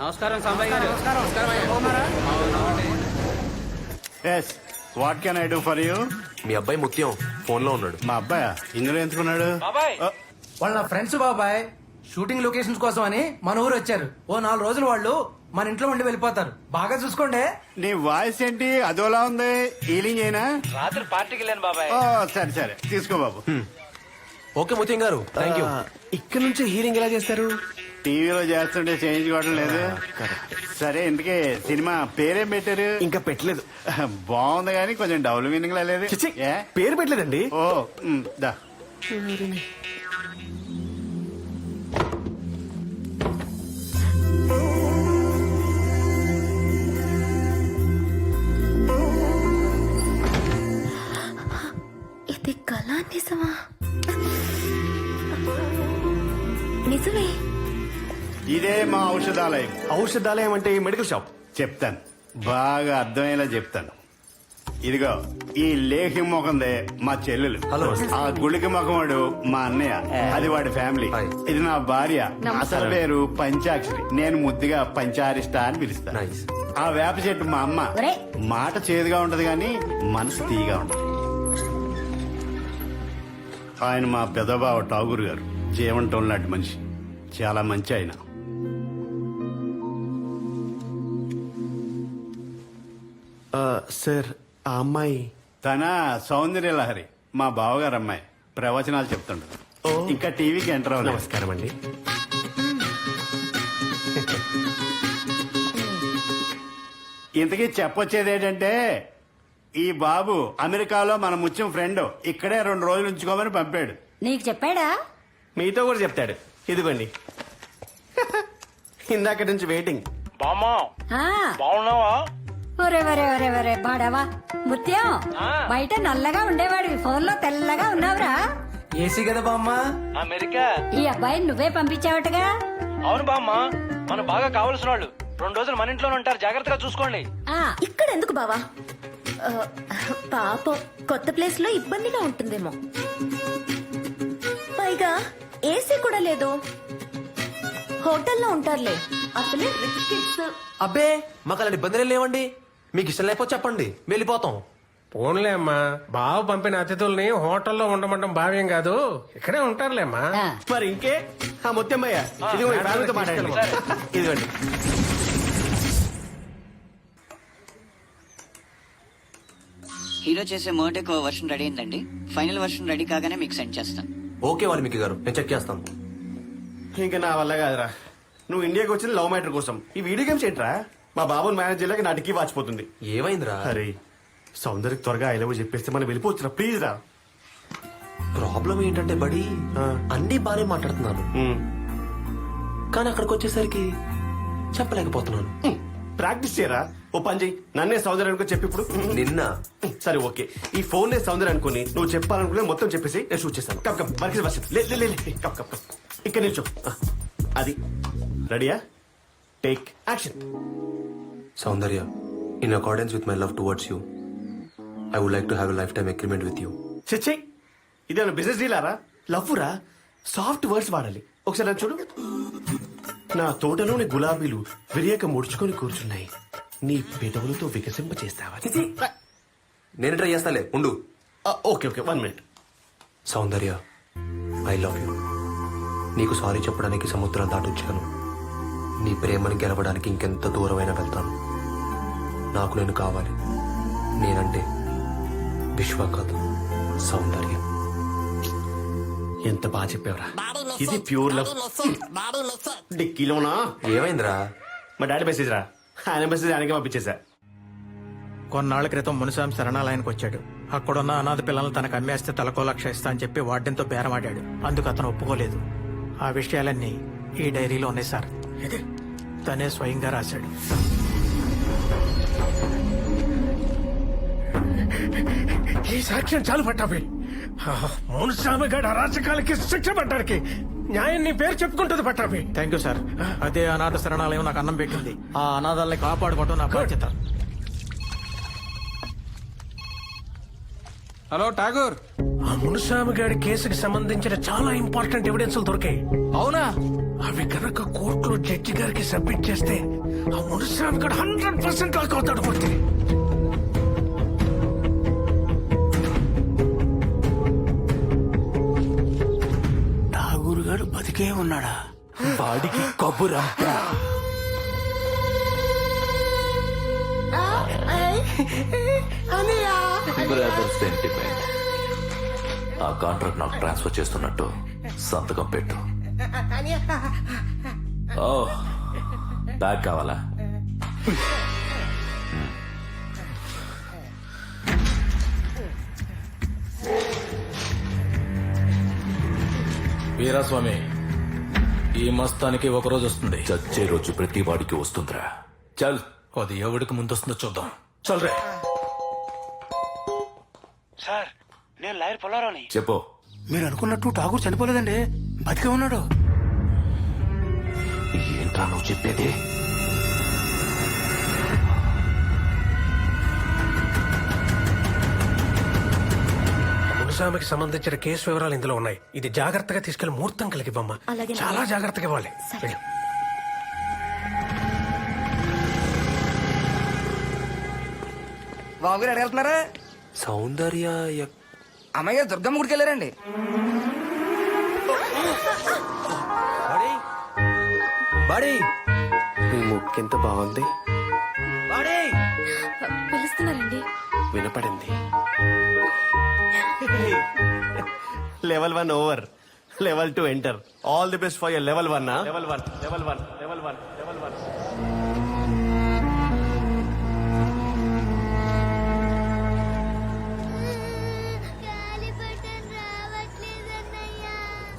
నమస్కారం గారు. Yes what can I do for you మీ అబ్బాయి ముత్యం ఫోన్లో ఉన్నాడు. మా అబ్బాయి? ఇందులో ఎందుకున్నాడు? ఓ, వాళ్ళ నా ఫ్రెండ్స్ బాబాయ్ షూటింగ్ లొకేషన్స్ కోసం అని మన ఊరు వచ్చారు. ఓ నాలుగు రోజులు వాళ్ళు మన ఇంట్లో ఉండి వెళ్ళిపోతారు. బాగా చూసుకోండి. నీ వాయిస్ ఏంటి? అదోలా ఉంది. హీలింగ్ అయినా రాత్రి పార్టీకి వెళ్ళాను బాబాయ్. ఓ సరే సరే. తీసుకో బాబు. ఓకే ముత్యం గారు థ్యాంక్ యూ ఇక్కడ నుంచి హీరింగ్ ఎలా చేస్తారు? టీవీలో చేస్తుంటే చేయించుకోవడం లేదు. సరే ఇందుకే సినిమా పేరేం పెట్టారు? ఇంకా పెట్టలేదు. బాగుంది కానీ కొంచెం డబుల్ మీనింగ్ లేదు. చిచి, ఏ? పేరు పెట్టలేదండి. ఓ ఉమ్, దా. ఇది కళ నిజమే? ఇదే మా ఔషధాలయం. ఔషధాలయం అంటే మెడికల్ షాప్? చెప్తాను. బాగా అర్థమయ్యేలా చెప్తాను. ఇదిగో ఈ లేహి ముఖందే మా చెల్లెలు. హలో. ఆ గుళిక ముఖముడు మా అన్నయ్య. అది వాడి ఫ్యామిలీ. హాయ్. ఇది నా భార్య. అసలు పేరు పంచాక్షరి. నేను ముద్దుగా పంచారిష్ట అని పిలుస్తాను. నైస్. ఆ వేప చెట్టు మా అమ్మ. ఒరే. మాట చేదుగా ఉంటది కానీ మనసు తీగా ఉంటది. ఆయన మా పెదబావ ఠాగూర్ గారు. జీవంటం లాంటి మనిషి. చాలా మంచి ఆయన. సార్ ఆ అమ్మాయి. తన సౌందర్య లహరి మా బావగారు అమ్మాయి. ప్రవచనాలు చెప్తుంటది. ఓ. ఇంకా టీవీకి ఎంటర్ అవ్వలేదు. నమస్కారం అండి. ఇంతకీ చెప్పొచ్చేది ఏంటంటే ఈ బాబు అమెరికాలో మన ముత్యం ఫ్రెండ్ ఇక్కడే రెండు రోజులు ఉంచుకోమని పంపాడు. నీకు చెప్పాడా? మీతో కూడా చెప్తాడు. ఇదిగోండి. ఇందాక నుంచి వెయిటింగ్. ఆ. ఒరే ఒరే ఒరే ఒరే బాడవా. ముత్యం బయట నల్లగా ఉండేవాడివి. ఫోన్లో తెల్లగా ఉన్నావురా. ఏసీ కదా బామ్మ? అమెరికా. ఈ అబ్బాయిని నువ్వే పంపించావటగా? అవును బామ్మ మన బాగా కావలసిన వాళ్ళు. రెండు రోజులు మన ఇంట్లోనే ఉంటారు. జాగ్రత్తగా చూసుకోండి. ఆ. ఇక్కడ ఎందుకు బావా? ఆ, పాపం కొత్త ప్లేస్లో ఇబ్బందిగా ఉంటుందేమో. పైగా ఏసీ కూడా లేదు. హోటల్లో ఉంటారులే. అసలే రిచ్ కిడ్స్ అబ్బే మాకు అలాంటి ఇబ్బందులు లేవండి. మీకు ఇష్టం లేకపోతే చెప్పండి. వెళ్ళిపోతాం. పోన్లే అమ్మా. బావ పంపిన అతిథుల్ని హోటల్లో ఉండమంటాం భావ్యం కాదు. ఇక్కడే ఉంటారులే అమ్మా ఆ. మరి ఇంకే? ఆ మొత్తం భయ్య ఇదిగో మీ ఫ్యామిలీతో మాట్లాడండి. ఇదిగోండి. హీరో చేసే మోటెక్ వర్షన్ రెడీ అయిందండి. ఫైనల్ వర్షన్ రెడీ కాగానే మీకు సెండ్ చేస్తాను. ఓకే వాల్మీకి గారు నేను చెక్ చేస్తాను. ఇంకా నా వల్ల కాదురా. నువ్వు ఇండియాకి వచ్చింది లవ్ మ్యాటర్ కోసం. ఈ వీడియో గేమ్స్ ఏంట్రా? మా బాబుని మేనేజ్ చేయలేక నా వాచిపోతుంది. ఏమైందిరా? అరే సౌందర్యకి త్వరగా ఐ లవ్ చెప్పేస్తే మనం వెళ్ళిపోవచ్చురా ప్లీజ్ రా. ప్రాబ్లం ఏంటంటే బడి. అన్ని బానే మాట్లాడుతున్నాను. కానీ అక్కడికి వచ్చేసరికి చెప్పలేకపోతున్నాను. ప్రాక్టీస్ చేయరా? ఓ పని చెయ్యి నన్నే సౌందర్య అనుకో చెప్పి ఇప్పుడు. నిన్న. సరే ఓకే. ఈ ఫోన్ నే సౌందర్య అనుకుని నువ్వు చెప్పాలనుకునే మొత్తం చెప్పేసి నేను షూట్ చేస్తాను. కప్ కప్ వర్క్ వర్షం లే లే లే, లే కప్ కప్ కప్ ఇక్కడ నిల్చో. అది. రెడీయా take action Soundarya in accordance with my love towards you I would like to have life time agreement with you చిచ్చే ఇదేమన్నా బిజినెస్ డీలారా లవ్ రా? సాఫ్ట్ వర్డ్స్ వాడాలి. ఒకసారి అది చూడు. నా తోటలోని గులాబీలు విరియక ముడుచుకొని కూర్చున్నాయి. నీ పెదవులతో వికసింప చేస్తావా. నేను ట్రై చేస్తాలే. ఉండు. Okay okay. One minute. Soundarya I love you నీకు సారీ చెప్పడానికి సముద్రం దాటొచ్చాను. నీ ప్రేమని గెలవడానికి ఇంకెంత దూరమైనా వెళ్తాను. నాకు నేను కావాలి. నేనంటే విశ్వ కాదు సౌందర్యం. ఎంత బాగా చెప్పావురా. ఇది ప్యూర్ లవ్. డిక్కీలోనా? ఏమైందిరా? మా డాడీ మెసేజ్ రా. ఆయన మెసేజ్ ఆయనకి పంపించేశా. కొన్నాళ్ళ క్రితం మునిసాం శరణాలయానికి వచ్చాడు. అక్కడున్న అనాథ పిల్లల్ని తనకు అమ్మేస్తే తలకో లక్ష ఇస్తా అని చెప్పి వార్డెన్తో బేరమాడాడు. అందుకు అతను ఒప్పుకోలేదు. ఆ విషయాలన్నీ ఈ డైరీలో ఉన్నాయి సార్. ఇది తనే స్వయంగా రాశాడు. ఈ సాక్ష్యం చాలు పట్టాపి మునుస్వామి గడ అరాచకాలకి శిక్ష పడ్డానికి న్యాయం నీ పేరు చెప్పుకుంటుంది పట్టాపి థ్యాంక్ యూ సార్ అదే అనాథ శరణాలయం నాకు అన్నం పెట్టింది. ఆ అనాథాలని కాపాడుకోవడం నా బాధ్యత. హలో ఠాగూర్. ఆ మునుస్వామి గారి కేసుకి సంబంధించిన చాలా ఇంపార్టెంట్ ఎవిడెన్స్ దొరికాయి. అవునా? అవి కనుక కోర్టులో జడ్జి గారికి సబ్మిట్ చేస్తే ఆ మునుస్వామి గడు హండ్రెడ్ పర్సెంట్ లాక్ అవుతాడు మూర్తి ఠాగూర్ గారు బతికే ఉన్నాడా? వాడికి కబురంతా బ్రదర్ సెంటిమెంట్ ఆ కాంట్రాక్ట్ నాకు ట్రాన్స్ఫర్ చేస్తున్నట్టు సంతకం పెట్టు. ఓ బ్యాగ్ కావాలా? వీరాస్వామి ఈ మస్తానికి ఒక రోజు వస్తుంది. చచ్చే రోజు ప్రతి వాడికి వస్తుందిరా. చల్. అది ఎవడికి ముందు వస్తుందో చూద్దాం. చల్ రే. సార్ నేను లాయర్ పొలారావుని చెప్పు. మీరు అనుకున్నట్టు ఠాగూర్ చనిపోలేదండి. బతికే ఉన్నాడు. ఏంట్రా నువ్వు చెప్పేది? మునుస్వామికి సంబంధించిన కేసు వివరాలు ఇందులో ఉన్నాయి. ఇది జాగ్రత్తగా తీసుకెళ్ళి ముహూర్తం కలిగివ్వమ్మా. అలాగే. చాలా జాగ్రత్తగా ఇవ్వాలి. వెళ్ళు. బాబు గారు ఎడగలుగుతున్నారా సౌందర్య ఎక్- అమ్మాయి గారు దుర్గమ్మ గుడికి వెళ్ళారండి. బాడీ. నీ ముక్కు ఎంత బాగుంది? పిలుస్తున్నారండి. వినపడింది. Level one over level two enter all the best for your level one level one level one level one level one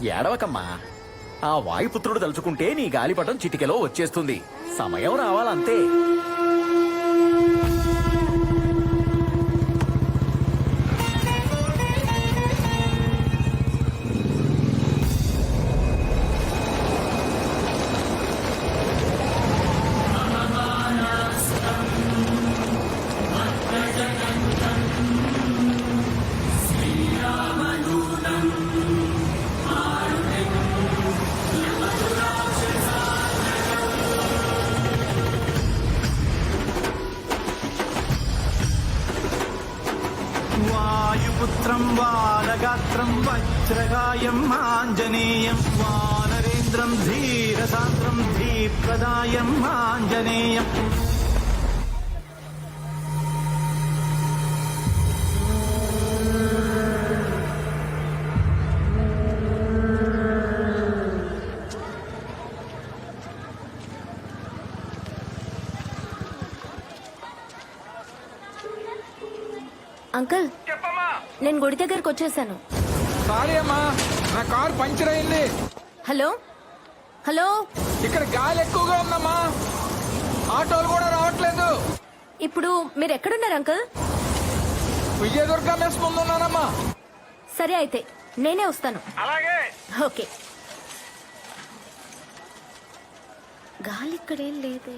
ఏడవకమ్మా. ఆ వాయుపుత్రుడు తలుచుకుంటే నీ గాలిపటం చిటికెలో వచ్చేస్తుంది. సమయం రావాలంతే. వజ్రగాయం ఆంజనేయం వానరేంద్రం ధీరసాంద్రం దీప్రదాయం ఆంజనేయం అంకుల్ నేను గుడి దగ్గరకు వచ్చేసాను. సారీ అమ్మా నా కారు పంచర్ అయింది. హలో? హలో? ఇక్కడ గాలి ఎక్కువగా ఉందమ్మా. ఆటోలు కూడా రావట్లేదు. ఇప్పుడు మీరు ఎక్కడున్నారు అంకుల్? విజయదుర్గ మెస్ ముందు ఉన్నానమ్మా సరే అయితే నేనే వస్తాను. అలాగే. ఓకే. గాలి ఇక్కడేం లేదే.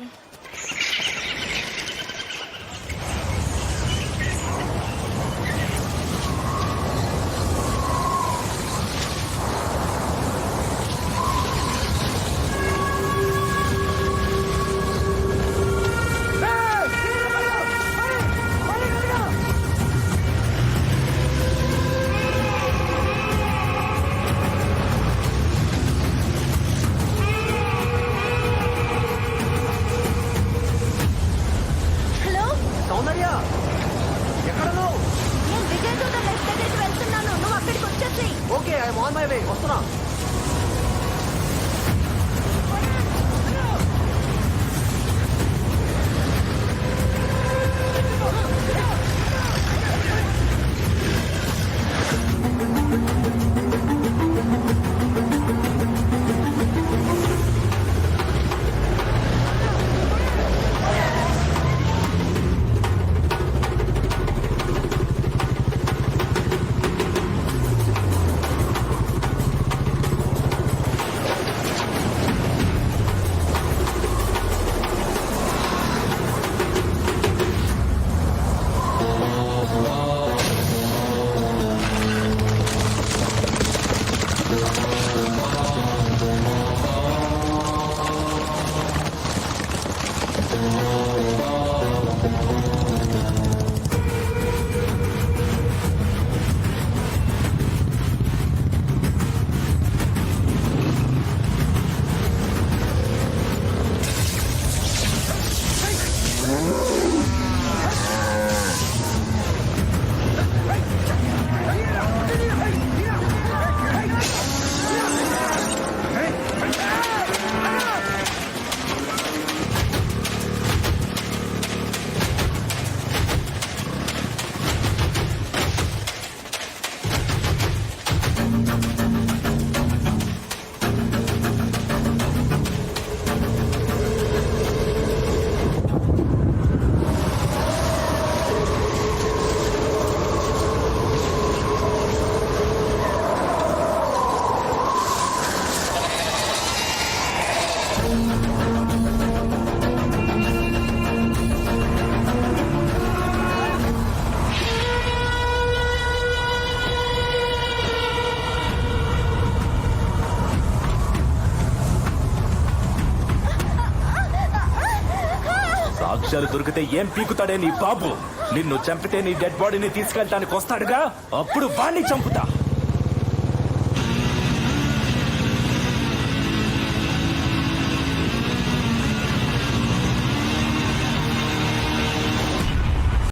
సాక్ష్యాలు దొరికితే ఏం పీకుతాడే నీ బాబు? నిన్ను చంపితే నీ డెడ్ బాడీని తీసుకెళ్ళటానికి వస్తాడుగా? అప్పుడు వాణ్ణి చంపుతా.